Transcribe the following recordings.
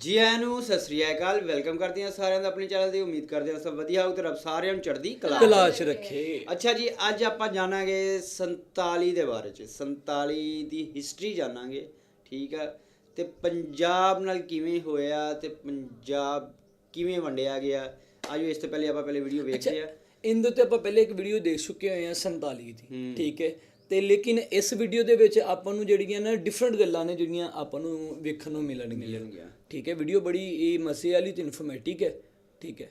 ਜੀ ਆਇਆਂ ਨੂੰ ਸਤਿ ਸ੍ਰੀ ਅਕਾਲ। ਵੈਲਕਮ ਕਰਦੇ ਹਾਂ ਸਾਰਿਆਂ ਦਾ ਆਪਣੇ ਚੈਨਲ ਤੇ। ਉਮੀਦ ਕਰਦੇ ਹਾਂ ਸਭ ਵਧੀਆ ਹੋਊ ਤੇ ਰੱਬ ਸਾਰਿਆਂ ਨੂੰ ਚੜ੍ਹਦੀ ਕਲਾ ਕਲਾਸ਼ ਰੱਖੇ। ਅੱਛਾ ਜੀ ਅੱਜ ਆਪਾਂ ਜਾਣਾਂਗੇ 47 ਦੇ ਬਾਰੇ ਚ। 47 ਦੀ ਹਿਸਟਰੀ ਜਾਣਾਂਗੇ ਠੀਕ ਆ। ਤੇ ਪੰਜਾਬ ਨਾਲ ਕਿਵੇਂ ਹੋਇਆ ਤੇ ਪੰਜਾਬ ਕਿਵੇਂ ਵੰਡਿਆ ਗਿਆ? ਆਜੋ ਇਸ ਤੋਂ ਪਹਿਲੇ ਆਪਾਂ ਪਹਿਲੇ ਵੀਡੀਓ ਵੇਖਦੇ ਆ ਇੰਦੋਂ ਤੇ ਆਪਾਂ ਪਹਿਲੇ ਇੱਕ ਵੀਡੀਓ ਦੇਖ ਚੁੱਕੇ ਹੋਏ ਆ 47 ਦੀ ਹੂੰ। ਠੀਕ ਹੈ। ਤੇ ਲੇਕਿਨ ਇਸ ਵੀਡੀਓ ਦੇ ਵਿੱਚ ਆਪਾਂ ਨੂੰ ਜਿਹੜੀਆਂ ਨਾ ਡਿਫਰੈਂਟ ਗੱਲਾਂ ਨੇ ਜਿਹੜੀਆਂ ਆਪਾਂ ਨੂੰ ਵੇਖਣ ਨੂੰ ਮਿਲਣਗੀਆਂ। ਠੀਕ ਹੈ ਵੀਡੀਓ ਬੜੀ ਇਹ ਮਸੇ ਵਾਲੀ ਤੇ ਇਨਫੋਰਮੇਟਿਵ ਹੈ। ਠੀਕ ਹੈ।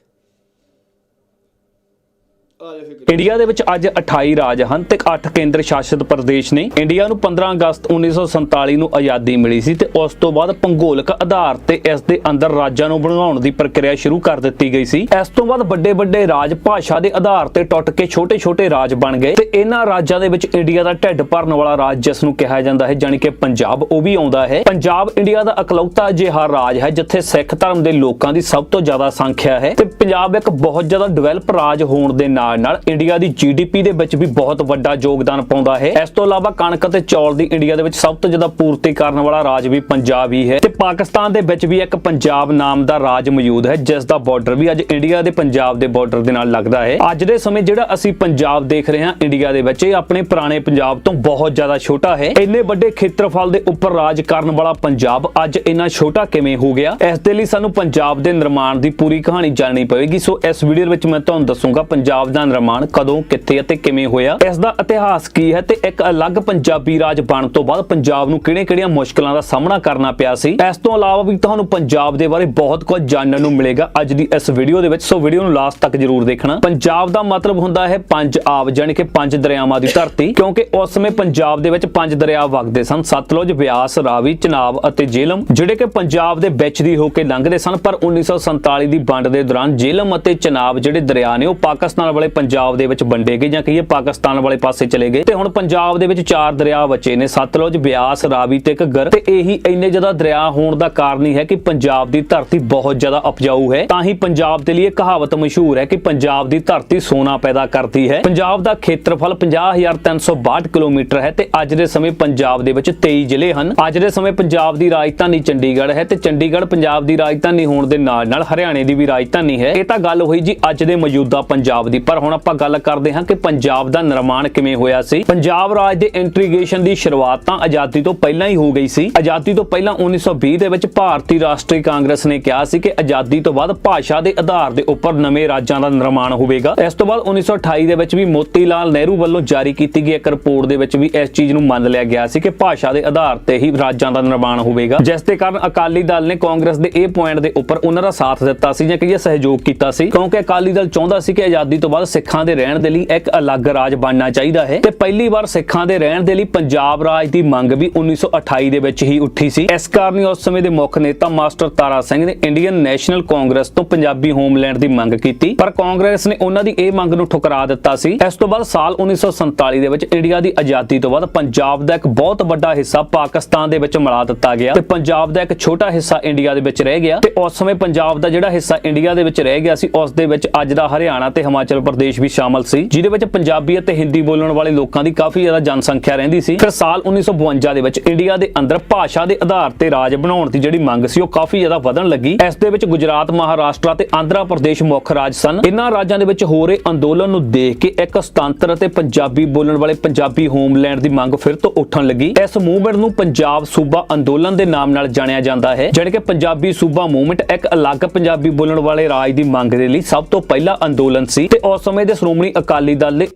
ਇੰਡੀਆ ਦੇ ਵਿੱਚ ਅੱਜ 28 ਰਾਜ ਹਨ ਤੇ 8 ਕੇਂਦਰ ਸ਼ਾਸਿਤ ਪ੍ਰਦੇਸ਼ ਨੇ। ਇੰਡੀਆ ਨੂੰ 15 ਅਗਸਤ 1947 ਨੂੰ ਆਜ਼ਾਦੀ ਮਿਲੀ ਸੀ ਤੇ ਉਸ ਤੋਂ ਬਾਅਦ ਭੂਗੋਲਿਕ ਆਧਾਰ ਤੇ ਇਸ ਦੇ ਅੰਦਰ ਰਾਜਾਂ ਨੂੰ ਬਣਾਉਣ ਦੀ ਪ੍ਰਕਿਰਿਆ ਸ਼ੁਰੂ ਕਰ ਦਿੱਤੀ ਗਈ ਸੀ। ਇਸ ਤੋਂ ਬਾਅਦ ਵੱਡੇ ਵੱਡੇ ਰਾਜ ਭਾਸ਼ਾ ਦੇ ਆਧਾਰ ਤੇ ਟੁੱਟ ਕੇ ਛੋਟੇ ਛੋਟੇ ਰਾਜ ਬਣ ਗਏ ਤੇ ਇਹਨਾਂ ਰਾਜਾਂ ਦੇ ਵਿੱਚ ਇੰਡੀਆ ਦਾ ਢਿੱਡ ਭਰਨ ਵਾਲਾ ਰਾਜ ਜਿਸ ਨੂੰ ਕਿਹਾ ਜਾਂਦਾ ਹੈ, ਜਾਣੀ ਕਿ ਪੰਜਾਬ, ਉਹ ਵੀ ਆਉਂਦਾ ਹੈ। ਪੰਜਾਬ ਇੰਡੀਆ ਦਾ ਇਕਲੌਤਾ ਅਜਿਹਾ ਰਾਜ ਹੈ ਜਿੱਥੇ ਸਿੱਖ ਧਰਮ ਦੇ ਲੋਕਾਂ ਦੀ ਸਭ ਤੋਂ ਜ਼ਿਆਦਾ ਸੰਖਿਆ ਹੈ ਤੇ ਪੰਜਾਬ ਇੱਕ ਬਹੁਤ ਜ਼ਿਆਦਾ ਡਿਵੈਲਪ ਰਾਜ ਹੋਣ ਦੇ ਨਾਲ ਨਾਲ ਇੰਡੀਆ ਦੀ ਜੀਡੀਪੀ ਦੇ ਵਿੱਚ ਵੀ ਬਹੁਤ ਵੱਡਾ ਯੋਗਦਾਨ ਪਾਉਂਦਾ ਹੈ। ਇਸ ਤੋਂ ਇਲਾਵਾ ਕਣਕ ਅਤੇ ਚੌਲ ਦੀ ਇੰਡੀਆ ਦੇ ਵਿੱਚ ਸਭ ਤੋਂ ਜ਼ਿਆਦਾ ਪੂਰਤੀ ਕਰਨ ਵਾਲਾ ਰਾਜ ਵੀ ਪੰਜਾਬ ਹੀ ਹੈ। ਤੇ ਪਾਕਿਸਤਾਨ ਦੇ ਵਿੱਚ ਵੀ ਇੱਕ ਪੰਜਾਬ ਨਾਮ ਦਾ ਰਾਜ ਮੌਜੂਦ ਹੈ, ਜਿਸ ਦਾ ਬਾਰਡਰ ਵੀ ਅੱਜ ਇੰਡੀਆ ਦੇ ਪੰਜਾਬ ਦੇ ਬਾਰਡਰ ਦੇ ਨਾਲ ਲੱਗਦਾ ਹੈ। ਅੱਜ ਦੇ ਸਮੇਂ ਜਿਹੜਾ ਅਸੀਂ ਪੰਜਾਬ ਦੇਖ ਰਹੇ ਹਾਂ ਇੰਡੀਆ ਦੇ ਵਿੱਚ, ਇਹ ਆਪਣੇ ਪੁਰਾਣੇ ਪੰਜਾਬ ਤੋਂ ਬਹੁਤ ਜ਼ਿਆਦਾ ਛੋਟਾ ਹੈ। ਇੰਨੇ ਵੱਡੇ ਖੇਤਰਫਲ ਦੇ ਉੱਪਰ ਰਾਜ ਕਰਨ ਵਾਲਾ ਪੰਜਾਬ ਅੱਜ ਇੰਨਾ ਛੋਟਾ ਕਿਵੇਂ ਹੋ ਗਿਆ? ਇਸ ਦੇ ਲਈ ਸਾਨੂੰ ਪੰਜਾਬ ਦੇ ਨਿਰਮਾਣ ਦੀ ਪੂਰੀ ਕਹਾਣੀ ਜਾਣਨੀ ਪਵੇਗੀ। ਸੋ ਇਸ ਵੀਡੀਓ ਵਿੱਚ ਮੈਂ ਤੁਹਾਨੂੰ ਦੱਸੂਗਾ ਪੰਜਾਬ ਦਾ ਨਿਰਮਾਣ ਕਦੋਂ, ਕਿੱਥੇ ਅਤੇ ਕਿਵੇਂ ਹੋਇਆ? ਇਸ ਦਾ ਇਤਿਹਾਸ ਕੀ ਹੈ ਤੇ ਇੱਕ ਅਲੱਗ ਪੰਜਾਬੀ ਰਾਜ ਬਣਨ ਤੋਂ ਬਾਅਦ ਪੰਜਾਬ ਨੂੰ ਕਿਹੜੀਆਂ-ਕਿਹੜੀਆਂ ਮੁਸ਼ਕਲਾਂ ਦਾ ਸਾਹਮਣਾ ਕਰਨਾ ਪਿਆ ਸੀ? ਇਸ ਤੋਂ ਇਲਾਵਾ ਵੀ ਤੁਹਾਨੂੰ ਪੰਜਾਬ ਦੇ ਬਾਰੇ ਬਹੁਤ ਕੁਝ ਜਾਣਨ ਨੂੰ ਮਿਲੇਗਾ ਅੱਜ ਦੀ ਇਸ ਵੀਡੀਓ ਦੇ ਵਿੱਚ। ਸੋ ਵੀਡੀਓ ਨੂੰ ਲਾਸਟ ਤੱਕ ਜਰੂਰ ਦੇਖਣਾ। ਪੰਜਾਬ ਦਾ ਮਤਲਬ ਹੁੰਦਾ ਹੈ ਪੰਜ ਆਬ, ਜਾਣੀ ਕਿ ਪੰਜ ਦਰਿਆਵਾਂ ਦੀ ਧਰਤੀ, ਕਿਉਂਕਿ ਉਸ ਸਮੇਂ ਪੰਜਾਬ ਦੇ ਵਿੱਚ ਪੰਜ ਦਰਿਆ ਵਗਦੇ ਸਨ। ਸਤਲੁਜ, ਬਿਆਸ, ਰਾਵੀ, ਚਨਾਬ ਅਤੇ ਜੇਲਮ, ਜਿਹੜੇ ਕਿ ਪੰਜਾਬ ਦੇ ਵਿੱਚ ਦੀ ਹੋ ਕੇ ਲੰਘਦੇ ਸਨ, ਪਰ 1947 ਦੀ ਵੰਡ ਦੇ ਦੌਰਾਨ ਜੇਲਮ ਅਤੇ ਚਨਾਬ ਜਿਹੜੇ ਦਰਿਆ ਨੇ, ਉਹ ਪਾਕਿਸਤਾਨ ਵਾਲੇ ਪੰਜਾਬ ਦੇ ਵਿੱਚ ਵੰਡੇ ਗਏ ਜਾਂ ਕਹੀਏ ਪਾਕਿਸਤਾਨ ਵਾਲੇ ਪਾਸੇ ਚਲੇ ਗਏ। ਤੇ ਹੁਣ ਪੰਜਾਬ ਦੇ ਵਿੱਚ ਚਾਰ ਦਰਿਆ ਬਚੇ ਨੇ, ਸਤਲੁਜ, ਬਿਆਸ, ਰਾਵੀ ਤੇ ਘੱਗਰ। ਤੇ ਇਹੀ ਇੰਨੇ ਜ਼ਿਆਦਾ ਦਰਿਆ ਹੋਣ ਦਾ ਕਾਰਨ ਹੀ ਹੈ ਕਿ ਪੰਜਾਬ ਦੀ ਧਰਤੀ ਬਹੁਤ ਜ਼ਿਆਦਾ ਉਪਜਾਊ ਹੈ। ਤਾਂ ਹੀ ਪੰਜਾਬ ਦੇ ਲਈ ਕਹਾਵਤ ਮਸ਼ਹੂਰ ਹੈ ਕਿ ਪੰਜਾਬ ਦੀ ਧਰਤੀ ਸੋਨਾ ਪੈਦਾ ਕਰਦੀ ਹੈ। ਪੰਜਾਬ ਦਾ ਖੇਤਰਫਲ 50362 ਕਿਲੋਮੀਟਰ ਹੈ ਤੇ ਅੱਜ ਦੇ ਸਮੇਂ ਪੰਜਾਬ ਦੇ ਵਿੱਚ 23 ਜ਼ਿਲ੍ਹੇ ਹਨ। ਅੱਜ ਦੇ ਸਮੇਂ ਪੰਜਾਬ ਦੀ ਰਾਜਧਾਨੀ ਚੰਡੀਗੜ੍ਹ ਹੈ ਤੇ ਚੰਡੀਗੜ੍ਹ ਪੰਜਾਬ ਦੀ ਰਾਜਧਾਨੀ ਹੋਣ ਦੇ ਨਾਲ ਨਾਲ ਹਰਿਆਣੇ ਦੀ ਵੀ ਰਾਜਧਾਨੀ ਹੈ। ਇਹ ਤਾਂ ਗੱਲ ਹੋਈ ਜੀ ਅੱਜ ਦੇ ਮੌਜੂਦਾ ਪੰਜਾਬ ਦੀ। ਪਰ ਹੁਣ ਆਪਾਂ ਗੱਲ ਕਰਦੇ ਹਾਂ ਕਿ ਪੰਜਾਬ ਦਾ ਨਿਰਮਾਣ ਕਿਵੇਂ ਹੋਇਆ ਸੀ। ਪੰਜਾਬ ਰਾਜ ਦੇ ਇੰਟੀਗ੍ਰੇਸ਼ਨ ਦੀ ਸ਼ੁਰੂਆਤ ਤਾਂ ਆਜ਼ਾਦੀ ਤੋਂ ਪਹਿਲਾਂ ਹੀ ਹੋ ਗਈ ਸੀ। ਆਜ਼ਾਦੀ ਤੋਂ ਪਹਿਲਾਂ 1920 ਦੇ ਵਿੱਚ ਭਾਰਤੀ ਰਾਸ਼ਟਰੀ ਕਾਂਗਰਸ ਨੇ ਕਿਹਾ ਸੀ ਕਿ ਆਜ਼ਾਦੀ ਤੋਂ ਬਾਅਦ ਭਾਸ਼ਾ ਦੇ ਆਧਾਰ ਦੇ ਉੱਪਰ ਨਵੇਂ ਰਾਜਾਂ ਦਾ ਨਿਰਮਾਣ ਹੋਵੇਗਾ। ਇਸ ਤੋਂ ਬਾਅਦ 1928 ਦੇ ਵਿੱਚ ਵੀ ਮੋਤੀ ਲਾਲ ਨਹਿਰੂ ਵੱਲੋਂ ਜਾਰੀ ਕੀਤੀ ਗਈ ਇੱਕ ਰਿਪੋਰਟ ਦੇ ਵਿੱਚ ਵੀ ਇਸ ਚੀਜ਼ ਨੂੰ ਮੰਨ ਲਿਆ ਗਿਆ ਸੀ ਕਿ ਭਾਸ਼ਾ ਦੇ ਆਧਾਰ ਤੇ ਹੀ ਰਾਜਾਂ ਦਾ ਨਿਰਮਾਣ ਹੋਵੇਗਾ। ਜਿਸ ਦੇ ਕਾਰਨ ਅਕਾਲੀ ਦਲ ਨੇ ਕਾਂਗਰਸ ਦੇ ਇਹ ਪੁਆਇੰਟ ਦੇ ਉੱਪਰ ਉਹਨਾਂ ਦਾ ਸਾਥ ਦਿੱਤਾ ਸੀ ਜਾਂ ਕਹੀਏ ਸਹਿਯੋਗ ਕੀਤਾ ਸੀ। ਕਿਉਂਕਿ ਅਕਾਲੀ ਦਲ ਚਾਹੁੰਦਾ ਸੀ ਕਿ ਆਜ਼ਾਦੀ ਤੋਂ ਬਾਅਦ ਸਿੱਖਾਂ ਦੇ ਰਹਿਣ ਦੇ ਲਈ ਇੱਕ ਅਲੱਗ ਰਾਜ ਬਣਨਾ ਚਾਹੀਦਾ ਹੈ। ਤੇ ਪਹਿਲੀ ਵਾਰ ਸਿੱਖਾਂ ਦੇ ਰਹਿਣ ਦੇ ਲਈ ਪੰਜਾਬ ਰਾਜ ਦੀ ਮੰਗ ਵੀ 1928 ਦੇ ਵਿੱਚ ਹੀ ਉੱਠੀ ਸੀ। ਇਸ ਕਾਰਨ ਉਸ ਸਮੇਂ ਦੇ ਮੁੱਖ ਨੇਤਾ ਮਾਸਟਰ ਤਾਰਾ ਸਿੰਘ ਨੇ ਇੰਡੀਅਨ ਨੈਸ਼ਨਲ ਕਾਂਗਰਸ ਤੋਂ ਪੰਜਾਬੀ ਹੋਮਲੈਂਡ ਦੀ ਮੰਗ ਕੀਤੀ। ਪਰ ਕਾਂਗਰਸ ਨੇ ਉਹਨਾਂ ਦੀ ਇਹ ਮੰਗ ਨੂੰ ਠੁਕਰਾ ਦਿੱਤਾ ਸੀ। ਇਸ ਤੋਂ ਬਾਅਦ ਸਾਲ 1947 ਦੇ ਵਿੱਚ ਇੰਡੀਆ ਦੀ ਆਜ਼ਾਦੀ ਤੋਂ ਬਾਅਦ ਪੰਜਾਬ ਦਾ ਇੱਕ ਬਹੁਤ ਵੱਡਾ ਹਿੱਸਾ ਪਾਕਿਸਤਾਨ ਦੇ ਵਿੱਚ ਮਿਲਾ ਦਿੱਤਾ ਗਿਆ। ਤੇ ਪੰਜਾਬ ਦਾ ਇੱਕ ਛੋਟਾ ਹਿੱਸਾ ਇੰਡੀਆ ਦੇ ਵਿੱਚ ਰਹਿ ਗਿਆ। ਤੇ ਉਸ ਸਮੇਂ ਪੰਜਾਬ ਦਾ ਜਿਹੜਾ ਹਿੱਸਾ ਇੰਡੀਆ ਦੇ ਵਿੱਚ ਰਹਿ ਗਿਆ ਸੀ, ਉਸ ਦੇ ਵਿੱਚ ਅੱਜ ਦਾ ਹਰਿਆਣਾ ਤੇ ਹਿਮਾਚਲ ਪ੍ਰਦੇਸ਼ ਵੀ ਸ਼ਾਮਲ ਸੀ, ਜਿਹਦੇ ਵਿੱਚ ਪੰਜਾਬੀ ਅਤੇ ਹਿੰਦੀ ਬੋਲਣ ਵਾਲੇ ਲੋਕਾਂ ਦੀ ਕਾਫੀ ਜ਼ਿਆਦਾ ਜਨਸੰਖਿਆ ਰਹਿੰਦੀ ਸੀ। ਫਿਰ ਸਾਲ 1952 ਦੇ ਵਿੱਚ ਇੰਡੀਆ ਦੇ ਅੰਦਰ ਭਾਸ਼ਾ ਦੇ ਆਧਾਰ ਤੇ ਰਾਜ ਬਣਾਉਣ ਦੀ ਜਿਹੜੀ ਮੰਗ ਸੀ, ਉਹ ਕਾਫੀ ਜ਼ਿਆਦਾ ਵਧਣ ਲੱਗੀ। ਇਸ ਦੇ ਵਿੱਚ ਗੁਜਰਾਤ, ਮਹਾਰਾਸ਼ਟਰ ਤੇ ਆਂਧਰਾ ਪ੍ਰਦੇਸ਼ ਮੁੱਖ ਰਾਜ ਸਨ। ਇਹਨਾਂ ਰਾਜਾਂ ਦੇ ਵਿੱਚ ਹੋ ਰਹੇ ਅੰਦੋਲਨ ਨੂੰ ਦੇਖ ਕੇ ਇੱਕ ਸੁਤੰਤਰ ਅਤੇ ਪੰਜਾਬੀ ਬੋਲਣ ਵਾਲੇ ਪੰਜਾਬੀ ਹੋਮਲੈਂਡ ਦੀ ਮੰਗ ਫਿਰ ਤੋਂ ਉੱਠਣ ਲੱਗੀ। ਇਸ ਮੂਵਮੈਂਟ ਨੂੰ ਪੰਜਾਬ ਸੂਬਾ ਅੰਦੋਲਨ ਦੇ ਨਾਮ ਨਾਲ ਜਾਣਿਆ ਜਾਂਦਾ ਹੈ ਜਿਹੜੇ ਕਿ ਪੰਜਾਬੀ ਸੂਬਾ ਮੂਵਮੈਂਟ ਇੱਕ ਅਲੱਗ ਪੰਜਾਬੀ ਬੋਲਣ ਵਾਲੇ ਰਾਜ ਦੀ ਮੰਗ ਦੇ ਲਈ ਸਭ ਤੋਂ ਪਹਿਲਾ ਅੰਦੋਲਨ ਸੀ ਤੇ ਉਸ ਸਮੇਂ ਦੇ ਸ਼੍ਰੋਮਣੀ ਅਕਾਲੀ ਦਲ ਨੇ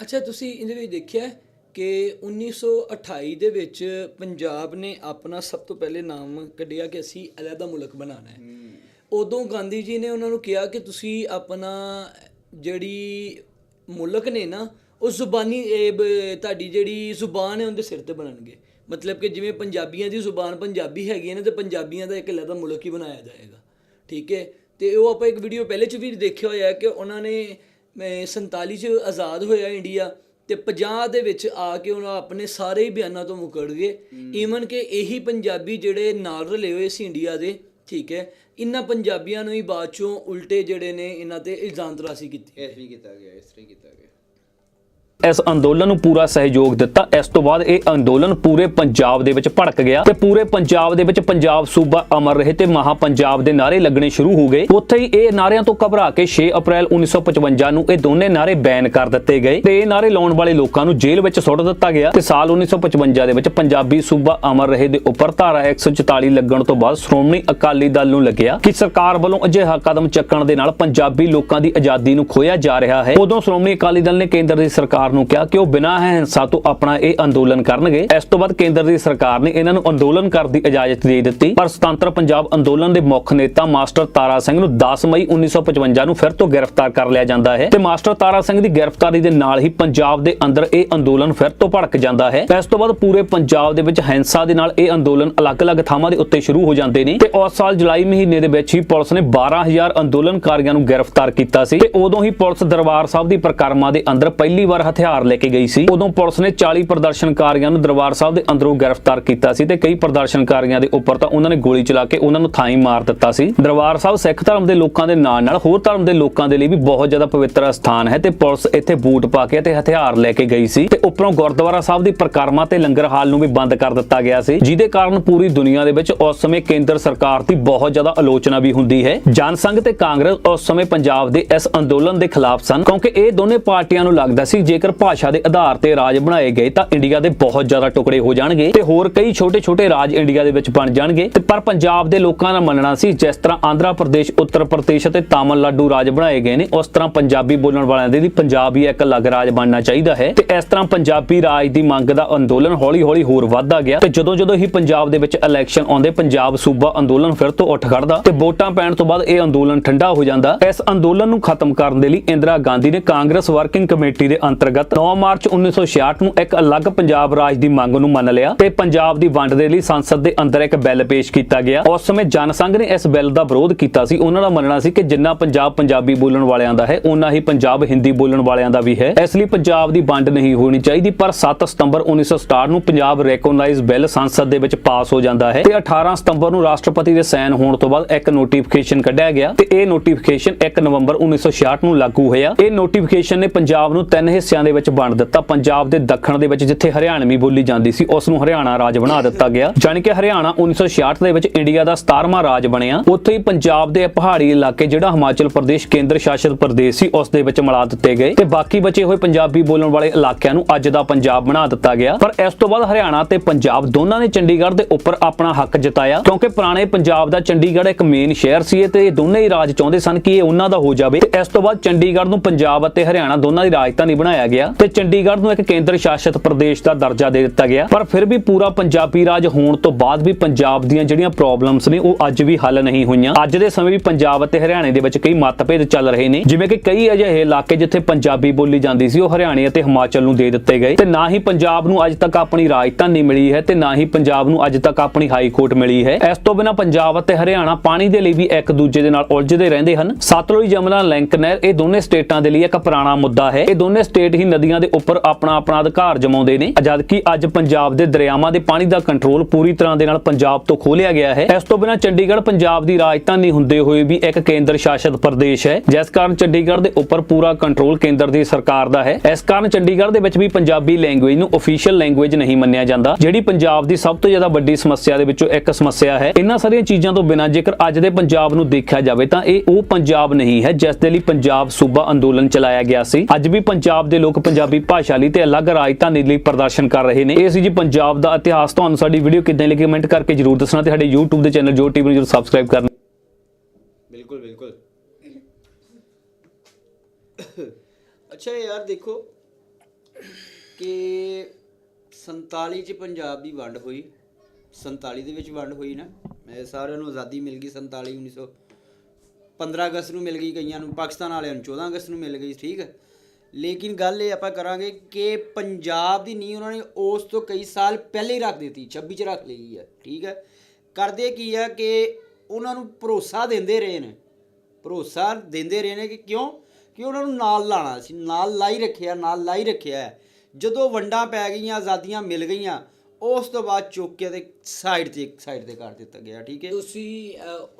ਅੱਛਾ ਤੁਸੀਂ ਇਹਦੇ ਵਿੱਚ ਦੇਖਿਆ ਕਿ 1928 ਦੇ ਵਿੱਚ ਪੰਜਾਬ ਨੇ ਆਪਣਾ ਸਭ ਤੋਂ ਪਹਿਲੇ ਨਾਮ ਕੱਢਿਆ ਕਿ ਅਸੀਂ ਅਲੱਗਾ ਮੁਲਕ ਬਣਾਉਣਾ ਹੈ। ਉਦੋਂ ਗਾਂਧੀ ਜੀ ਨੇ ਉਹਨਾਂ ਨੂੰ ਕਿਹਾ ਕਿ ਤੁਸੀਂ ਆਪਣਾ ਜਿਹੜੀ ਮੁਲਕ ਨੇ ਨਾ ਉਹ ਜ਼ੁਬਾਨੀ ਤੁਹਾਡੀ ਜਿਹੜੀ ਜ਼ੁਬਾਨ ਹੈ ਉਹਦੇ ਸਿਰ ਤੇ ਬਣਨਗੇ। ਮਤਲਬ ਕਿ ਜਿਵੇਂ ਪੰਜਾਬੀਆਂ ਦੀ ਜ਼ੁਬਾਨ ਪੰਜਾਬੀ ਹੈਗੀ ਹੈ ਨਾ ਤੇ ਪੰਜਾਬੀਆਂ ਦਾ ਇੱਕ ਅਲੱਗਾ ਮੁਲਕ ਹੀ ਬਣਾਇਆ ਜਾਏਗਾ। ਠੀਕ ਹੈ? ਤੇ ਉਹ ਆਪਾਂ ਇੱਕ ਵੀਡੀਓ ਪਹਿਲੇ ਚ ਵੀ ਦੇਖਿਆ ਹੋਇਆ ਹੈ ਕਿ ਉਹਨਾਂ ਨੇ 47 ਚ ਆਜ਼ਾਦ ਹੋਇਆ ਇੰਡੀਆ ਤੇ 50 ਦੇ ਵਿੱਚ ਆ ਕੇ ਉਹਨਾਂ ਆਪਣੇ ਸਾਰੇ ਹੀ ਬਿਆਨਾਂ ਤੋਂ ਮੁਕਰ ਗਏ। ਈਵਨ ਕਿ ਇਹੀ ਪੰਜਾਬੀ ਜਿਹੜੇ ਨਾਲ ਰਲੇ ਹੋਏ ਸੀ ਇੰਡੀਆ ਦੇ ਠੀਕ ਹੈ ਇਹਨਾਂ ਪੰਜਾਬੀਆਂ ਨੂੰ ਹੀ ਬਾਅਦ ਚੋਂ ਉਲਟੇ ਜਿਹੜੇ ਨੇ ਇਹਨਾਂ ਤੇ ਇਲਜ਼ਾਮ ਤਰਾਸ਼ੀ ਕੀਤੀ। ਇਸ ਵੀ ਕੀਤਾ ਗਿਆ ਇਸ ਤਰ੍ਹਾਂ ਕੀਤਾ ਗਿਆ। ਇਸ ਅੰਦੋਲਨ ਨੂੰ ਪੂਰਾ ਸਹਿਯੋਗ ਦਿੱਤਾ। ਇਸ ਤੋਂ ਬਾਅਦ ਇਹ ਅੰਦੋਲਨ ਪੂਰੇ ਪੰਜਾਬ ਦੇ ਵਿੱਚ ਭੜਕ ਗਿਆ ਤੇ ਪੂਰੇ ਪੰਜਾਬ ਦੇ ਵਿੱਚ ਪੰਜਾਬ ਸੂਬਾ ਅਮਰ ਰਹੇ ਤੇ ਮਹਾ ਪੰਜਾਬ ਦੇ ਨਾਰੇ ਲੱਗਣੇ ਸ਼ੁਰੂ ਹੋ ਗਏ। ਉੱਥੇ ਹੀ ਇਹ ਨਾਰਿਆਂ ਤੋਂ ਘਬਰਾ ਕੇ 6 ਅਪ੍ਰੈਲ 1955 ਨੂੰ ਇਹ ਦੋਨੇ ਨਾਰੇ ਬੈਨ ਕਰ ਦਿੱਤੇ ਗਏ ਤੇ ਇਹ ਨਾਰੇ ਲਾਉਣ ਵਾਲੇ ਲੋਕਾਂ ਨੂੰ ਜੇਲ੍ਹ ਵਿੱਚ ਸੁੱਟ ਦਿੱਤਾ ਗਿਆ ਤੇ ਸਾਲ 1955 ਦੇ ਵਿੱਚ ਪੰਜਾਬੀ ਸੂਬਾ ਅਮਰ ਰਹੇ ਦੇ ਉੱਪਰ ਧਾਰਾ 144 ਲੱਗਣ ਤੋਂ ਬਾਅਦ ਸ਼੍ਰੋਮਣੀ ਅਕਾਲੀ ਦਲ ਨੂੰ ਲੱਗਿਆ ਕਿ ਸਰਕਾਰ ਵੱਲੋਂ ਅਜਿਹਾ ਕਦਮ ਚੱਕਣ ਦੇ ਨਾਲ ਪੰਜਾਬੀ ਲੋਕਾਂ ਦੀ ਆਜ਼ਾਦੀ ਨੂੰ ਖੋਇਆ ਜਾ ਰਿਹਾ ਹੈ। ਉਦੋਂ ਸ਼੍ਰੋਮਣੀ ਅਕਾਲੀ ਦਲ ਨੇ ਕੇਂਦਰ ਦੀ ਸਰਕਾਰ ਨੂੰ ਕਿਹਾ ਕਿ ਉਹ ਬਿਨਾਂ ਹਿੰਸਾ ਤੋਂ ਆਪਣਾ ਇਹ ਅੰਦੋਲਨ ਕਰਨਗੇ। ਇਸ ਤੋਂ ਬਾਅਦ ਕੇਂਦਰ ਦੀ ਸਰਕਾਰ ਨੇ ਇਹਨਾਂ ਨੂੰ ਅੰਦੋਲਨ ਕਰਨ ਦੀ ਇਜਾਜ਼ਤ ਦੇ ਦਿੱਤੀ। ਪਰ ਸੁਤੰਤਰ ਪੰਜਾਬ ਅੰਦੋਲਨ ਦੇ ਮੁੱਖ ਨੇਤਾ ਮਾਸਟਰ ਤਾਰਾ ਸਿੰਘ ਨੂੰ 10 ਮਈ 1955 ਨੂੰ ਫਿਰ ਤੋਂ ਗ੍ਰਿਫਤਾਰ ਕਰ ਲਿਆ ਜਾਂਦਾ ਹੈ ਤੇ ਮਾਸਟਰ ਤਾਰਾ ਸਿੰਘ ਦੀ ਗ੍ਰਿਫਤਾਰੀ ਦੇ ਨਾਲ ਹੀ ਪੰਜਾਬ ਦੇ ਅੰਦਰ ਇਹ ਅੰਦੋਲਨ ਫਿਰ ਤੋਂ ਭੜਕ ਜਾਂਦਾ ਹੈ। ਇਸ ਤੋਂ ਬਾਅਦ ਪੂਰੇ ਪੰਜਾਬ ਦੇ ਵਿੱਚ ਹਿੰਸਾ ਦੇ ਨਾਲ ਇਹ ਅੰਦੋਲਨ ਅਲੱਗ-ਅਲੱਗ ਥਾਵਾਂ ਦੇ ਉੱਤੇ ਸ਼ੁਰੂ ਹੋ ਜਾਂਦੇ ਨੇ ਤੇ ਉਸ ਸਾਲ ਜੁਲਾਈ ਮਹੀਨੇ ਦੇ ਵਿੱਚ ਹੀ ਪੁਲਿਸ ਨੇ 12000 ਅੰਦੋਲਨਕਾਰੀਆਂ ਨੂੰ ਗ੍ਰਿਫਤਾਰ ਕੀਤਾ ਸੀ ਤੇ ਉਦੋਂ ਹੀ ਪੁਲਿਸ ਦਰਬਾਰ ਸਾਹਿਬ ਦੀ ਪ੍ਰਕਰਮਾ ਦੇ ਅੰਦਰ ਪਹਿਲੀ ਵਾਰ ਹਥਿਆਰ ਲੈ ਕੇ ਗਈ ਸੀ। ਉਦੋਂ ਪੁਲਿਸ ਨੇ 40 ਪ੍ਰਦਰਸ਼ਨਕਾਰੀਆਂ ਨੂੰ ਦਰਬਾਰ ਸਾਹਿਬ ਦੇ ਅੰਦਰੋਂ ਗ੍ਰਿਫਤਾਰ ਕੀਤਾ ਸੀ ਤੇ ਕਈ ਪ੍ਰਦਰਸ਼ਨਕਾਰੀਆਂ ਦੇ ਉੱਪਰ ਤਾਂ ਉਹਨਾਂ ਨੇ ਗੋਲੀ ਚਲਾ ਕੇ ਉਹਨਾਂ ਨੂੰ ਥਾਂ ਮਾਰ ਦਿੱਤਾ ਸੀ। ਦਰਬਾਰ ਸਾਹਿਬ ਸਿੱਖ ਧਰਮ ਦੇ ਲੋਕਾਂ ਦੇ ਨਾਲ ਨਾਲ ਹੋਰ ਧਰਮ ਦੇ ਲੋਕਾਂ ਦੇ ਲਈ ਵੀ ਬਹੁਤ ਜ਼ਿਆਦਾ ਪਵਿੱਤਰ ਸਥਾਨ ਹੈ ਤੇ ਪੁਲਿਸ ਇੱਥੇ ਬੂਟ ਪਾ ਕੇ ਤੇ ਹਥਿਆਰ ਲੈ ਕੇ ਗਈ ਸੀ ਤੇ ਉੱਪਰੋਂ ਗੁਰਦੁਆਰਾ ਸਾਹਿਬ ਦੀ ਪ੍ਰਕਰਮਾ ਤੇ ਲੰਗਰ ਹਾਲ ਨੂੰ ਵੀ ਬੰਦ ਕਰ ਦਿੱਤਾ ਗਿਆ ਸੀ, ਜਿਹਦੇ ਕਾਰਨ ਪੂਰੀ ਦੁਨੀਆ ਦੇ ਵਿੱਚ ਉਸ ਸਮੇਂ ਕੇਂਦਰ ਸਰਕਾਰ ਦੀ ਬਹੁਤ ਜ਼ਿਆਦਾ ਆਲੋਚਨਾ ਵੀ ਹੁੰਦੀ ਹੈ। ਜਨਸੰਘ ਤੇ ਕਾਂਗਰਸ ਉਸ ਸਮੇਂ ਪੰਜਾਬ ਦੇ ਇਸ ਅੰਦੋਲਨ ਦੇ ਖਿਲਾਫ ਸਨ, ਕਿਉਂਕਿ ਇਹ ਦੋਨੇ ਪਾਰਟੀਆਂ ਨੂੰ ਲੱਗਦਾ ਸੀ ਜੇ ਜੇਕਰ ਭਾਸ਼ਾ ਦੇ ਆਧਾਰ ਤੇ ਰਾਜ ਬਣਾਏ ਗਏ ਤਾਂ ਇੰਡੀਆ ਦੇ ਬਹੁਤ ਜ਼ਿਆਦਾ ਟੁਕੜੇ ਹੋ ਜਾਣਗੇ ਤੇ ਹੋਰ ਕਈ ਛੋਟੇ-ਛੋਟੇ ਰਾਜ ਇੰਡੀਆ ਦੇ ਵਿੱਚ ਬਣ ਜਾਣਗੇ ਤੇ ਪਰ ਪੰਜਾਬ ਦੇ ਲੋਕਾਂ ਦਾ ਮੰਨਣਾ ਸੀ ਜਿਸ ਤਰ੍ਹਾਂ ਆਂਧਰਾ ਪ੍ਰਦੇਸ਼, ਉੱਤਰ ਪ੍ਰਦੇਸ਼ ਅਤੇ ਤਾਮਿਲਨਾਡੂ ਰਾਜ ਬਣਾਏ ਗਏ ਨੇ, ਉਸ ਤਰ੍ਹਾਂ ਪੰਜਾਬੀ ਬੋਲਣ ਵਾਲਿਆਂ ਦੇ ਵੀ ਪੰਜਾਬ ਹੀ ਇੱਕ ਅਲੱਗ ਰਾਜ ਬਣਨਾ ਚਾਹੀਦਾ ਹੈ ਤੇ ਇਸ ਤਰ੍ਹਾਂ ਪੰਜਾਬੀ ਰਾਜ ਦੀ ਮੰਗ ਦਾ ਅੰਦੋਲਨ ਹੌਲੀ-ਹੌਲੀ ਹੋਰ ਵੱਧਦਾ ਗਿਆ ਤੇ ਜਦੋਂ-ਜਦੋਂ ਹੀ ਪੰਜਾਬ ਦੇ ਵਿੱਚ ਇਲੈਕਸ਼ਨ ਆਉਂਦੇ, ਪੰਜਾਬ ਸੂਬਾ ਅੰਦੋਲਨ ਫਿਰ ਤੋਂ ਉੱਠ ਖੜਦਾ ਤੇ ਵੋਟਾਂ ਪੈਣ ਤੋਂ ਬਾਅਦ ਇਹ ਅੰਦੋਲਨ ਠੰਡਾ ਹੋ ਜਾਂਦਾ। ਇਸ ਅੰਦੋਲਨ ਨੂੰ ਖਤਮ ਕਰਨ ਦੇ ਲਈ ਇੰਦਰਾ ਗਾਂਧੀ ਨੇ ਕਾਂਗਰਸ ਵਰਕਿੰਗ ਕਮੇਟੀ ਦੇ ਅੰਤਰਗਤ 9 ਮਾਰਚ 1966 ਨੂੰ ਇੱਕ ਅਲੱਗ ਪੰਜਾਬ ਰਾਜ ਦੀ ਮੰਗ ਨੂੰ ਮੰਨ ਲਿਆ ਤੇ ਪੰਜਾਬ ਦੀ ਵੰਡ ਦੇ ਲਈ ਸੰਸਦ ਦੇ ਅੰਦਰ ਇੱਕ ਬਿੱਲ ਪੇਸ਼ ਕੀਤਾ ਗਿਆ। ਉਸ ਸਮੇਂ ਜਨਸੰਘ ਨੇ ਇਸ ਬਿੱਲ ਦਾ ਵਿਰੋਧ ਕੀਤਾ ਸੀ। ਉਹਨਾਂ ਦਾ ਮੰਨਣਾ ਸੀ ਕਿ ਜਿੰਨਾ ਪੰਜਾਬ ਪੰਜਾਬੀ ਬੋਲਣ ਵਾਲਿਆਂ ਦਾ ਹੈ, ਓਨਾ ਹੀ ਪੰਜਾਬ ਹਿੰਦੀ ਬੋਲਣ ਵਾਲਿਆਂ ਦਾ ਵੀ ਹੈ। ਇਸ ਲਈ ਪੰਜਾਬ ਦੀ ਵੰਡ ਨਹੀਂ ਹੋਣੀ ਚਾਹੀਦੀ, ਪਰ 7 ਸਤੰਬਰ 1967 ਨੂੰ ਪੰਜਾਬ ਰੈਕਗਨਾਈਜ਼ ਬਿੱਲ ਸੰਸਦ ਦੇ ਵਿੱਚ ਪਾਸ ਹੋ ਜਾਂਦਾ ਹੈ ਤੇ 18 ਸਤੰਬਰ ਨੂੰ ਰਾਸ਼ਟਰਪਤੀ ਦੇ ਸਾਈਨ ਹੋਣ ਤੋਂ ਬਾਅਦ ਇੱਕ ਨੋਟੀਫਿਕੇਸ਼ਨ ਕੱਢਿਆ ਗਿਆ ਤੇ ਇਹ ਨੋਟੀਫਿਕੇਸ਼ਨ 1 ਨਵੰਬਰ 1966 ਨੂੰ ਲਾਗੂ ਹੋਇਆ। ਇਹ ਨੋਟੀਫਿਕੇਸ਼ਨ ਨੇ ਪੰਜਾਬ ਨੂੰ ਤਿੰਨ ਹਿੱਸਿਆਂ ਦੇ ਵਿੱਚ ਵੰਡ ਦਿੱਤਾ। ਪੰਜਾਬ ਦੇ ਦੱਖਣ ਦੇ ਵਿੱਚ, ਜਿੱਥੇ ਹਰਿਆਣਵੀ ਬੋਲੀ ਜਾਂਦੀ ਸੀ ਉਸ ਨੂੰ ਹਰਿਆਣਾ ਰਾਜ ਬਣਾ ਦਿੱਤਾ ਗਿਆ। ਜਾਣੀ ਕਿ ਹਰਿਆਣਾ 1966 ਦੇ ਵਿੱਚ ਇੰਡੀਆ ਦਾ 17ਵਾਂ ਰਾਜ ਬਣਿਆ। ਉੱਥੇ ਹੀ ਪੰਜਾਬ ਦੇ ਪਹਾੜੀ ਇਲਾਕੇ, ਜਿਹੜਾ ਹਿਮਾਚਲ ਪ੍ਰਦੇਸ਼ ਕੇਂਦਰ ਸ਼ਾਸਿਤ ਪ੍ਰਦੇਸ਼ ਸੀ, ਉਸ ਦੇ ਵਿੱਚ ਮਿਲਾ ਦਿੱਤੇ ਗਏ। ਤੇ ਬਾਕੀ ਬਚੇ ਹੋਏ ਪੰਜਾਬੀ ਬੋਲਣ ਵਾਲੇ ਇਲਾਕਿਆਂ ਨੂੰ ਅੱਜ ਦਾ ਪੰਜਾਬ ਬਣਾ ਦਿੱਤਾ ਗਿਆ। ਪਰ ਇਸ ਤੋਂ ਬਾਅਦ ਹਰਿਆਣਾ ਤੇ ਪੰਜਾਬ ਦੋਨਾਂ ਨੇ ਚੰਡੀਗੜ੍ਹ ਦੇ ਉੱਪਰ ਆਪਣਾ ਹੱਕ ਜਤਾਇਆ, ਕਿਉਂਕਿ ਪੁਰਾਣੇ ਪੰਜਾਬ ਦਾ ਚੰਡੀਗੜ੍ਹ ਇੱਕ ਮੇਨ ਸ਼ਹਿਰ ਸੀ ਤੇ ਇਹ ਦੋਨੇ ਹੀ ਰਾਜ ਚਾਹੁੰਦੇ ਸਨ ਕਿ ਇਹ ਉਹਨਾਂ ਦਾ ਹੋ ਜਾਵੇ। ਤੇ ਇਸ ਤੋਂ ਬਾਅਦ ਚੰਡੀਗੜ੍ਹ ਨੂੰ ਪੰਜਾਬ ਅਤੇ ਹਰਿਆਣਾ ਦੋਨਾਂ ਦੀ ਰਾਜਧਾਨੀ ਬਣਾਇਆ ਗਿਆ ਤੇ ਚੰਡੀਗੜ੍ਹ ਨੂੰ ਇੱਕ ਕੇਂਦਰ ਸ਼ਾਸਿਤ ਪ੍ਰਦੇਸ਼ ਦਾ ਦਰਜਾ ਦੇ ਦਿੱਤਾ ਗਿਆ। ਪਰ ਫਿਰ ਵੀ ਪੂਰਾ ਪੰਜਾਬੀ ਰਾਜ ਹੋਣ ਤੋਂ ਬਾਅਦ ਵੀ ਪੰਜਾਬ ਦੀਆਂ ਜਿਹੜੀਆਂ ਪ੍ਰੋਬਲਮਸ ਨੇ, ਉਹ ਅੱਜ ਵੀ ਹੱਲ ਨਹੀਂ ਹੋਈਆਂ। ਅੱਜ ਦੇ ਸਮੇਂ ਵੀ ਪੰਜਾਬ ਅਤੇ ਹਰਿਆਣੇ ਦੇ ਵਿੱਚ ਕਈ ਮਤਭੇਦ ਚੱਲ ਰਹੇ ਨੇ। ਜਿਵੇਂ ਕਿ ਕਈ ਅਜਿਹੇ ਇਲਾਕੇ ਜਿੱਥੇ ਪੰਜਾਬੀ ਬੋਲੀ ਜਾਂਦੀ ਸੀ, ਉਹ ਹਰਿਆਣੇ ਅਤੇ ਹਿਮਾਚਲ ਨੂੰ ਦੇ ਦਿੱਤੇ ਗਏ। ਤੇ ਨਾ ਹੀ ਪੰਜਾਬ ਨੂੰ ਅੱਜ ਤੱਕ ਆਪਣੀ ਰਾਜਧਾਨੀ ਮਿਲੀ ਹੈ ਤੇ ਨਾ ਹੀ ਪੰਜਾਬ ਨੂੰ ਅੱਜ ਤੱਕ ਆਪਣੀ ਹਾਈ ਕੋਰਟ ਮਿਲੀ ਹੈ। ਇਸ ਤੋਂ ਬਿਨਾਂ ਪੰਜਾਬ ਅਤੇ ਹਰਿਆਣਾ ਪਾਣੀ ਦੇ ਲਈ ਵੀ ਇੱਕ ਦੂਜੇ ਦੇ ਨਾਲ ਉਲਝਦੇ ਰਹਿੰਦੇ ਹਨ। ਸਤਲੁਜ, ਜਮਨਾ ਲਿੰਕ ਨਹਿਰ ਇਹ ਦੋਨੇ ਸਟੇਟਾਂ ਦੇ ਲਈ ਇੱਕ ਪੁਰਾਣਾ ਮੁੱਦਾ ਹੈ। ਇਹ ਦੋਨੇ ਸਟੇਟ ਹੀ ਨਦੀਆਂ ਦੇ ਉੱਪਰ ਆਪਣਾ ਆਪਣਾ ਅਧਿਕਾਰ ਜਮਾਉਂਦੇ ਨੇ। ਜਦਕਿ ਅੱਜ ਪੰਜਾਬ ਦੇ ਦਰਿਆਵਾਂ ਦੇ ਪਾਣੀ ਦਾ ਕੰਟਰੋਲ ਪੂਰੀ ਤਰ੍ਹਾਂ ਦੇ ਨਾਲ ਪੰਜਾਬ ਤੋਂ ਖੋਹ ਗਿਆ ਹੈ। ਇਸ ਤੋਂ ਬਿਨਾਂ ਚੰਡੀਗੜ੍ਹ ਪੰਜਾਬ ਦੀ ਰਾਜਧਾਨੀ ਹੁੰਦੇ ਹੋਏ ਵੀ ਇੱਕ ਕੇਂਦਰ ਸ਼ਾਸਿਤ ਪ੍ਰਦੇਸ਼ ਹੈ। ਜਿਸ ਕਾਰਨ ਚੰਡੀਗੜ੍ਹ ਦੇ ਉੱਪਰ ਪੂਰਾ ਕੰਟਰੋਲ ਕੇਂਦਰ ਦੀ ਸਰਕਾਰ ਦਾ ਹੈ। ਇਸ ਕਾਰਨ ਚੰਡੀਗੜ੍ਹ ਦੇ ਵਿੱਚ ਵੀ ਪੰਜਾਬੀ ਲੈਂਗੁਏਜ ਨੂੰ ਅਫੀਸ਼ੀਅਲ ਲੈਂਗੁਏਜ ਨਹੀਂ ਮੰਨਿਆ ਜਾਂਦਾ, ਜਿਹੜੀ ਪੰਜਾਬ ਦੀ ਸਭ ਤੋਂ ਜ਼ਿਆਦਾ ਵੱਡੀ ਸਮੱਸਿਆ ਦੇ ਵਿੱਚੋਂ ਇੱਕ ਸਮੱਸਿਆ ਹੈ। ਇਹਨਾਂ ਸਾਰੀਆਂ ਚੀਜ਼ਾਂ ਤੋਂ ਬਿਨਾਂ ਜੇਕਰ ਅੱਜ ਦੇ ਪੰਜਾਬ ਨੂੰ ਦੇਖਿਆ ਜਾਵੇ ਤਾਂ ਇਹ ਉਹ ਪੰਜਾਬ ਨਹੀਂ ਹੈ, ਜਿਸ ਦੇ ਲਈ ਪੰਜਾਬ ਸੂਬਾ ਅੰਦੋਲਨ ਚਲਾਇਆ ਗਿਆ ਸੀ। ਅੱਜ ਵੀ ਪੰਜਾਬ ਦੇ ਲੋਕ ਪੰਜਾਬੀ ਭਾਸ਼ਾ ਲਈ ਤੇ ਅਲੱਗ ਰਾਜਧਾਨੀ ਲਈ ਪ੍ਰਦਰਸ਼ਨ ਕਰ ਰਹੇ ਨੇ। ਇਹ ਸੀ ਜੀ ਪੰਜਾਬ ਦਾ ਇਤਿਹਾਸ। ਤੁਹਾਨੂੰ ਸਾਡੀ ਵੀਡੀਓ ਕਿੱਦਾਂ ਲੱਗੀ ਕਮੈਂਟ ਕਰਕੇ ਜਰੂਰ ਦੱਸਣਾ ਤੇ ਸਾਡੇ YouTube ਦੇ ਚੈਨਲ ਜੋ ਟੀਵੀ ਨੂੰ ਜਰੂਰ ਸਬਸਕ੍ਰਾਈਬ ਕਰਨਾ। ਬਿਲਕੁਲ ਬਿਲਕੁਲ। ਅੱਛਾ, ਯਾਰ ਦੇਖੋ ਕਿ 47 ਚ ਪੰਜਾਬ ਦੀ ਵੰਡ ਹੋਈ। 47 ਦੇ ਵਿੱਚ ਵੰਡ ਹੋਈ ਨਾ। ਇਹ ਸਾਰਿਆਂ ਨੂੰ ਆਜ਼ਾਦੀ ਮਿਲ ਗਈ 47 1900 15 ਅਗਸਤ ਨੂੰ ਮਿਲ ਗਈ ਕਈਆਂ ਨੂੰ। ਪਾਕਿਸਤਾਨ ਵਾਲਿਆਂ ਨੂੰ 14 ਅਗਸਤ ਨੂੰ ਮਿਲ ਗਈ, ਠੀਕ ਹੈ। ਲੇਕਿਨ ਗੱਲ ਇਹ ਆਪਾਂ ਕਰਾਂਗੇ ਕਿ ਪੰਜਾਬ ਦੀ ਨੀਂਹ ਉਹਨਾਂ ਨੇ ਉਸ ਤੋਂ ਕਈ ਸਾਲ ਪਹਿਲੇ ਹੀ ਰੱਖ ਦਿੱਤੀ 26 ਚ ਰੱਖ ਲਈ ਹੈ ਠੀਕ ਹੈ ਕਰਦੇ ਕੀ ਆ ਕਿ ਉਹਨਾਂ ਨੂੰ ਭਰੋਸਾ ਦਿੰਦੇ ਰਹੇ ਨੇ ਭਰੋਸਾ ਦਿੰਦੇ ਰਹੇ ਨੇ ਕਿ ਕਿਉਂ ਕਿ ਉਹਨਾਂ ਨੂੰ ਨਾਲ ਲਾਣਾ ਸੀ ਨਾਲ ਲਾਈ ਰੱਖਿਆ ਨਾਲ ਲਾਈ ਰੱਖਿਆ। ਜਦੋਂ ਵੰਡਾਂ ਪੈ ਗਈਆਂ ਆਜ਼ਾਦੀਆਂ ਮਿਲ ਗਈਆਂ ਉਸ ਤੋਂ ਬਾਅਦ ਚੁੱਕ ਕੇ ਤੇ ਸਾਈਡ ਤੇ ਸਾਈਡ ਤੇ ਕਰ ਦਿੱਤਾ ਗਿਆ ਠੀਕ ਹੈ ਤੁਸੀਂ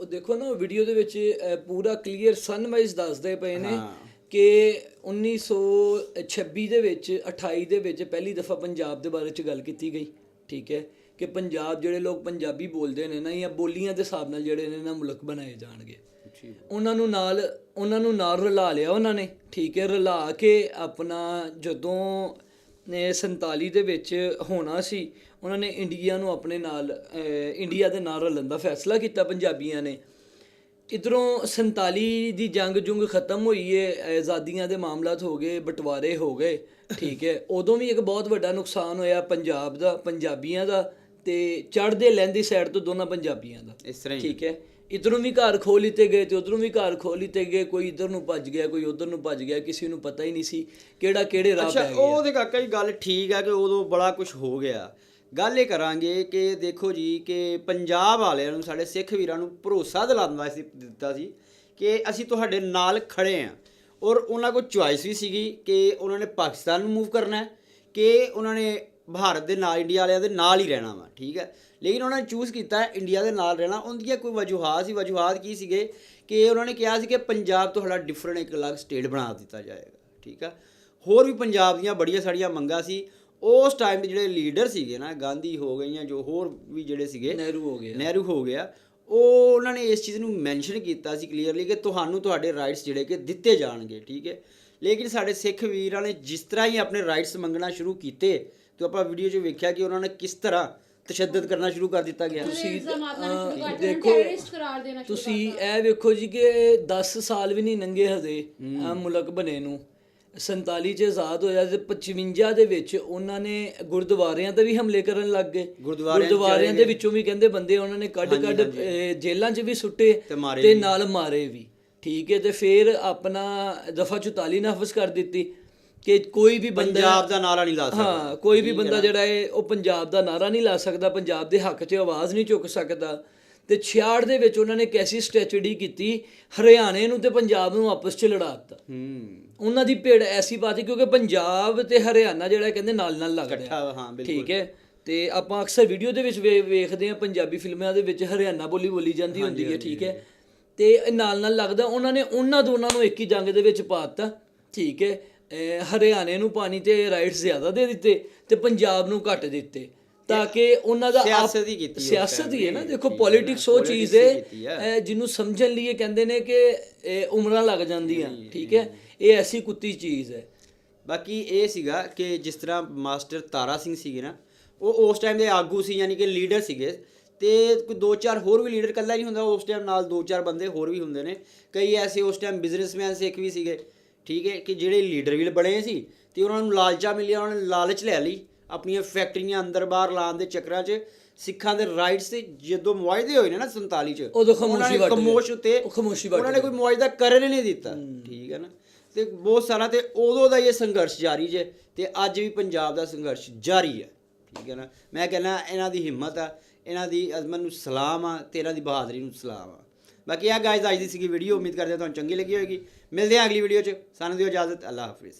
ਦੇਖੋ ਨਾ ਵੀਡੀਓ ਦੇ ਵਿੱਚ ਪੂਰਾ ਕਲੀਅਰ ਸਨਵਾਈਜ਼ ਦੱਸਦੇ ਪਏ ਨੇ। ਕਿ 1926 ਦੇ ਵਿੱਚ 28 ਦੇ ਵਿੱਚ ਪਹਿਲੀ ਦਫਾ ਪੰਜਾਬ ਦੇ ਬਾਰੇ ਚ ਗੱਲ ਕੀਤੀ ਗਈ ਠੀਕ ਹੈ? ਕਿ ਪੰਜਾਬ ਜਿਹੜੇ ਲੋਕ ਪੰਜਾਬੀ ਬੋਲਦੇ ਨੇ ਨਾ ਜਾਂ ਬੋਲੀਆਂ ਦੇ ਹਿਸਾਬ ਨਾਲ ਜਿਹੜੇ ਨੇ ਨਾ ਮੁਲਕ ਬਣਾਏ ਜਾਣਗੇ। ਉਹਨਾਂ ਨੂੰ ਨਾਲ ਉਹਨਾਂ ਨੂੰ ਨਾਲ ਰਲਾ ਲਿਆ ਉਹਨਾਂ ਨੇ ਠੀਕ ਹੈ? ਰਲਾ ਕੇ ਆਪਣਾ ਜਦੋਂ ਨੇ 47 ਦੇ ਵਿੱਚ ਹੋਣਾ ਸੀ ਉਹਨਾਂ ਨੇ ਇੰਡੀਆ ਨੂੰ ਆਪਣੇ ਨਾਲ ਇੰਡੀਆ ਦੇ ਨਾਲ ਰਲਣ ਦਾ ਫੈਸਲਾ ਕੀਤਾ ਪੰਜਾਬੀਆਂ ਨੇ। ਇਧਰੋਂ 47 ਦੀ ਜੰਗ ਜੁੰਗ ਖਤਮ ਹੋਈ ਏ ਆਜ਼ਾਦੀਆਂ ਦੇ ਮਾਮਲਾਤ ਹੋ ਗਏ ਬਟਵਾਰੇ ਹੋ ਗਏ ਠੀਕ ਹੈ। ਉਦੋਂ ਵੀ ਇੱਕ ਬਹੁਤ ਵੱਡਾ ਨੁਕਸਾਨ ਹੋਇਆ ਪੰਜਾਬ ਦਾ ਪੰਜਾਬੀਆਂ ਦਾ ਤੇ ਚੜ੍ਹਦੇ ਲਹਿੰਦੀ ਸਾਈਡ ਤੋਂ ਦੋਨਾਂ ਪੰਜਾਬੀਆਂ ਦਾ ਇਸ ਤਰ੍ਹਾਂ ਹੀ ਠੀਕ ਹੈ। ਇਧਰੋਂ ਵੀ ਘਰ ਖੋਲ ਲਿੱਤੇ ਗਏ ਤੇ ਉਧਰੋਂ ਵੀ ਘਰ ਖੋਲ ਲਿੱਤੇ ਗਏ ਕੋਈ ਇਧਰ ਨੂੰ ਭੱਜ ਗਿਆ ਕੋਈ ਉਧਰ ਨੂੰ ਭੱਜ ਗਿਆ ਕਿਸੇ ਨੂੰ ਪਤਾ ਹੀ ਨਹੀਂ ਸੀ ਕਿਹੜਾ ਕਿਹੜੇ ਰਾਹ ਅੱਛਾ ਪੈ ਗਿਆ ਉਹ ਤੇ ਕਾਕਾ ਜੀ ਗੱਲ ਠੀਕ ਹੈ ਕਿ ਉਦੋਂ ਬੜਾ ਕੁਝ ਹੋ ਗਿਆ। ਗੱਲ ਇਹ ਕਰਾਂਗੇ ਕਿ ਦੇਖੋ ਜੀ ਕਿ ਪੰਜਾਬ ਵਾਲਿਆਂ ਨੂੰ, ਸਾਡੇ ਸਿੱਖ ਵੀਰਾਂ ਨੂੰ ਭਰੋਸਾ ਦਿਲਾਉਣ ਵਾਸਤੇ ਦਿੱਤਾ ਸੀ ਕਿ ਅਸੀਂ ਤੁਹਾਡੇ ਨਾਲ ਖੜੇ ਆਂ। ਔਰ ਉਹਨਾਂ ਕੋਲ ਚੁਆਇਸ ਵੀ ਸੀਗੀ ਕਿ ਉਹਨਾਂ ਨੇ ਪਾਕਿਸਤਾਨ ਨੂੰ ਮੂਵ ਕਰਨਾ ਹੈ ਕਿ ਉਹਨਾਂ ਨੇ ਭਾਰਤ ਦੇ ਨਾਲ, ਇੰਡੀਆ ਵਾਲਿਆਂ ਦੇ ਨਾਲ ਹੀ ਰਹਿਣਾ ਵਾ, ਠੀਕ ਹੈ? ਲੇਕਿਨ ਉਹਨਾਂ ਨੇ ਚੂਜ਼ ਕੀਤਾ ਇੰਡੀਆ ਦੇ ਨਾਲ ਰਹਿਣਾ। ਉਹਦੀਆਂ ਕੋਈ ਵਜੂਹਾਤ ਸੀ? ਵਜੂਹਾਤ ਕੀ ਸੀਗੇ? ਕਿ ਉਹਨਾਂ ਨੇ ਕਿਹਾ ਸੀ ਕਿ ਪੰਜਾਬ ਤੁਹਾਡਾ ਡਿਫਰੈਂਟ ਇੱਕ ਅਲੱਗ ਸਟੇਟ ਬਣਾ ਦਿੱਤਾ ਜਾਏਗਾ, ਠੀਕ ਆ ਹੋਰ ਵੀ ਪੰਜਾਬ ਦੀਆਂ ਬੜੀਆਂ ਸਾਰੀਆਂ ਮੰਗਾਂ ਸੀ। ਉਸ ਟਾਈਮ ਦੇ ਜਿਹੜੇ ਲੀਡਰ ਸੀਗੇ ਨਾ ਗਾਂਧੀ ਹੋ ਗਏ ਜਾਂ ਜੋ ਹੋਰ ਵੀ ਜਿਹੜੇ ਸੀਗੇ ਨਹਿਰੂ ਹੋ ਗਿਆ ਨਹਿਰੂ ਹੋ ਗਿਆ ਉਹ ਉਹਨਾਂ ਨੇ ਇਸ ਚੀਜ਼ ਨੂੰ ਮੈਂਸ਼ਨ ਕੀਤਾ ਸੀ ਕਲੀਅਰਲੀ ਕਿ ਤੁਹਾਨੂੰ ਤੁਹਾਡੇ ਰਾਈਟਸ ਜਿਹੜੇ ਕਿ ਦਿੱਤੇ ਜਾਣਗੇ ਠੀਕ ਹੈ? ਲੇਕਿਨ ਸਾਡੇ ਸਿੱਖ ਵੀਰਾਂ ਨੇ ਜਿਸ ਤਰ੍ਹਾਂ ਹੀ ਆਪਣੇ ਰਾਈਟਸ ਮੰਗਣਾ ਸ਼ੁਰੂ ਕੀਤੇ ਤੇ ਆਪਾਂ ਵੀਡੀਓ 'ਚ ਵੇਖਿਆ ਕਿ ਉਹਨਾਂ ਨੇ ਕਿਸ ਤਰ੍ਹਾਂ ਤਸ਼ੱਦਦ ਕਰਨਾ ਸ਼ੁਰੂ ਕਰ ਦਿੱਤਾ ਗਿਆ। ਤੁਸੀਂ ਦੇਖੋ ਤੁਸੀਂ ਇਹ ਵੇਖੋ ਜੀ ਕਿ 10 ਸਾਲ ਵੀ ਨਹੀਂ ਲੰਘੇ ਹਜੇ ਆ ਮੁਲਕ ਬਣੇ ਨੂੰ। 47 ਚ ਆਜ਼ਾਦ ਹੋਇਆ ਤੇ 55 ਦੇ ਵਿੱਚ ਉਹਨਾਂ ਨੇ ਗੁਰਦੁਆਰਿਆਂ ਤੇ ਵੀ ਹਮਲੇ ਕਰਨ ਲੱਗ ਗਏ। ਗੁਰਦੁਆਰਿਆਂ ਦੇ ਵਿੱਚੋਂ ਵੀ ਕਹਿੰਦੇ ਬੰਦੇ ਉਹਨਾਂ ਨੇ ਕੱਢ ਕੱਢ ਜੇਲ੍ਹਾਂ 'ਚ ਵੀ ਸੁੱਟੇ ਤੇ। ਨਾਲ ਮਾਰੇ ਵੀ। ਠੀਕ ਹੈ ਤੇ ਫਿਰ ਆਪਣਾ ਦਫਾ 44 ਨਾਫਜ਼ ਕਰ ਦਿੱਤੀ ਕਿ ਕੋਈ ਵੀ ਬੰਦਾ ਪੰਜਾਬ ਦਾ ਨਾਰਾ ਨਹੀਂ ਲਾ ਸਕਦਾ। ਹਾਂ ਕੋਈ ਵੀ ਬੰਦਾ ਜਿਹੜਾ ਹੈ ਉਹ ਪੰਜਾਬ ਦਾ ਨਾਰਾ ਨਹੀਂ ਲਾ ਸਕਦਾ ਪੰਜਾਬ ਦੇ ਹੱਕ 'ਚ ਆਵਾਜ਼ ਨਹੀਂ ਚੁੱਕ ਸਕਦਾ। ਤੇ 66 ਦੇ ਵਿੱਚ ਉਹਨਾਂ ਨੇ ਕੈਸੀ ਸਟ੍ਰੈਟਜੀ ਕੀਤੀ ਹਰਿਆਣੇ ਨੂੰ ਤੇ ਪੰਜਾਬ ਨੂੰ ਆਪਸ 'ਚ ਲੜਾ ਦਿੱਤਾ। ਹੂੰ। ਉਹਨਾਂ ਦੀ ਭੇੜ ਐਸੀ ਬਾਤ ਹੈ ਕਿਉਂਕਿ ਪੰਜਾਬ ਤੇ ਹਰਿਆਣਾ ਜਿਹੜਾ ਕਹਿੰਦੇ ਨਾਲ ਨਾਲ ਲੱਗਦਾ। ਇਕੱਠਾ ਹੈ। ਬਿਲਕੁਲ। ਠੀਕ ਹੈ। ਤੇ ਆਪਾਂ ਅਕਸਰ ਵੀਡੀਓ ਦੇ ਵਿੱਚ ਵੇਖਦੇ ਹਾਂ ਪੰਜਾਬੀ ਫਿਲਮਾਂ ਦੇ ਵਿੱਚ ਹਰਿਆਣਾ ਬੋਲੀ ਬੋਲੀ ਜਾਂਦੀ ਹੁੰਦੀ ਹੈ ਠੀਕ ਹੈ। ਤੇ ਨਾਲ ਨਾਲ ਲੱਗਦਾ ਉਹਨਾਂ ਨੇ ਉਹਨਾਂ ਦੋਨਾਂ ਨੂੰ ਇੱਕ ਹੀ ਜੰਗ ਦੇ ਵਿੱਚ ਪਾ ਦਿੱਤਾ ਠੀਕ ਹੈ। ਹਰਿਆਣੇ ਨੂੰ ਪਾਣੀ ਤੇ ਰਾਈਟਸ ਜ਼ਿਆਦਾ ਦੇ ਦਿੱਤੇ ਤੇ ਪੰਜਾਬ ਨੂੰ ਘੱਟ ਦਿੱਤੇ। ਤਾਂ ਕਿ ਉਹਨਾਂ ਦਾ ਸਿਆਸਤ ਹੀ ਕੀਤੀ ਸਿਆਸਤ ਹੀ ਹੈ ਨਾ ਦੇਖੋ ਪੋਲਿਟਿਕਸ ਉਹ ਚੀਜ਼ ਹੀ ਜਿਹਨੂੰ ਸਮਝਣ ਲਈ ਇਹ ਕਹਿੰਦੇ ਨੇ ਕਿ ਉਮਰਾਂ ਲੱਗ ਜਾਂਦੀਆਂ ਠੀਕ ਹੈ? ਇਹ ਐਸੀ ਕੁੱਤੀ ਚੀਜ਼ ਹੈ। ਬਾਕੀ ਇਹ ਸੀਗਾ ਕਿ ਜਿਸ ਤਰ੍ਹਾਂ ਮਾਸਟਰ ਤਾਰਾ ਸਿੰਘ ਸੀਗੇ ਨਾ ਉਹ ਉਸ ਟਾਈਮ ਦੇ ਆਗੂ ਸੀ ਯਾਨੀ ਕਿ ਲੀਡਰ ਸੀਗੇ। ਤੇ ਕੋਈ ਦੋ ਚਾਰ ਹੋਰ ਵੀ ਲੀਡਰ ਇਕੱਲਾ ਨਹੀਂ ਹੁੰਦਾ ਉਸ ਟਾਈਮ ਨਾਲ ਦੋ ਚਾਰ ਬੰਦੇ ਹੋਰ ਵੀ ਹੁੰਦੇ ਨੇ। ਕਈ ਐਸੇ ਉਸ ਟਾਈਮ ਬਿਜ਼ਨਸਮੈਨ ਸਿੱਖ ਵੀ ਸੀਗੇ ਠੀਕ ਹੈ ਕਿ ਜਿਹੜੇ ਲੀਡਰ ਵੀ ਬਣੇ ਸੀ ਤੇ ਉਹਨਾਂ ਨੂੰ ਲਾਲਚਾ ਮਿਲਿਆ ਉਹਨਾਂ ਨੇ ਲਾਲਚ ਲੈ ਲਈ। ਆਪਣੀਆਂ ਫੈਕਟਰੀਆਂ ਅੰਦਰ ਬਾਹਰ ਲਾਉਣ ਦੇ ਚੱਕਰਾਂ 'ਚ ਸਿੱਖਾਂ ਦੇ ਰਾਈਟਸ ਤੇ ਜਦੋਂ ਮੁਆਇਦੇ ਹੋਏ ਨੇ ਨਾ 47 'ਚ ਉਦੋਂ ਖਾਮੋਸ਼ੀ ਗਏ। ਖਾਮੋਸ਼ ਉਤੇ ਖਾਮੋਸ਼ੀ ਵੱਟ ਉਹਨਾਂ ਨੇ। ਕੋਈ ਮੁਆਇਦਾ ਕਰਨ ਹੀ ਨਹੀਂ ਦਿੱਤਾ। ਠੀਕ ਹੈ ਨਾ? ਤੇ ਬਹੁਤ ਸਾਰਾ ਤੇ ਉਦੋਂ ਦਾ ਇਹ ਸੰਘਰਸ਼ ਜਾਰੀ ਜੇ ਤੇ ਅੱਜ ਵੀ ਪੰਜਾਬ ਦਾ ਸੰਘਰਸ਼ ਜਾਰੀ ਹੈ। ਠੀਕ ਹੈ ਨਾ? ਮੈਂ ਕਹਿੰਦਾ ਇਹਨਾਂ ਦੀ ਹਿੰਮਤ ਆ ਇਹਨਾਂ ਦੀ ਅਜ਼ਮਤ ਨੂੰ ਸਲਾਮ ਆ ਤੇ ਇਹਨਾਂ ਦੀ ਬਹਾਦਰੀ ਨੂੰ ਸਲਾਮ ਆ। ਬਾਕੀ ਆ ਗਾਇਜ਼ ਅੱਜ ਦੀ ਸੀਗੀ ਵੀਡੀਓ ਉਮੀਦ ਕਰਦੇ ਹਾਂ ਤੁਹਾਨੂੰ ਚੰਗੀ ਲੱਗੀ ਹੋਵੇਗੀ ਮਿਲਦੇ ਹਾਂ ਅਗਲੀ ਵੀਡੀਓ 'ਚ। ਸਾਨੂੰ ਦਿਓ ਇਜਾਜ਼ਤ। ਅੱਲਾ ਹਾਫਿਜ਼।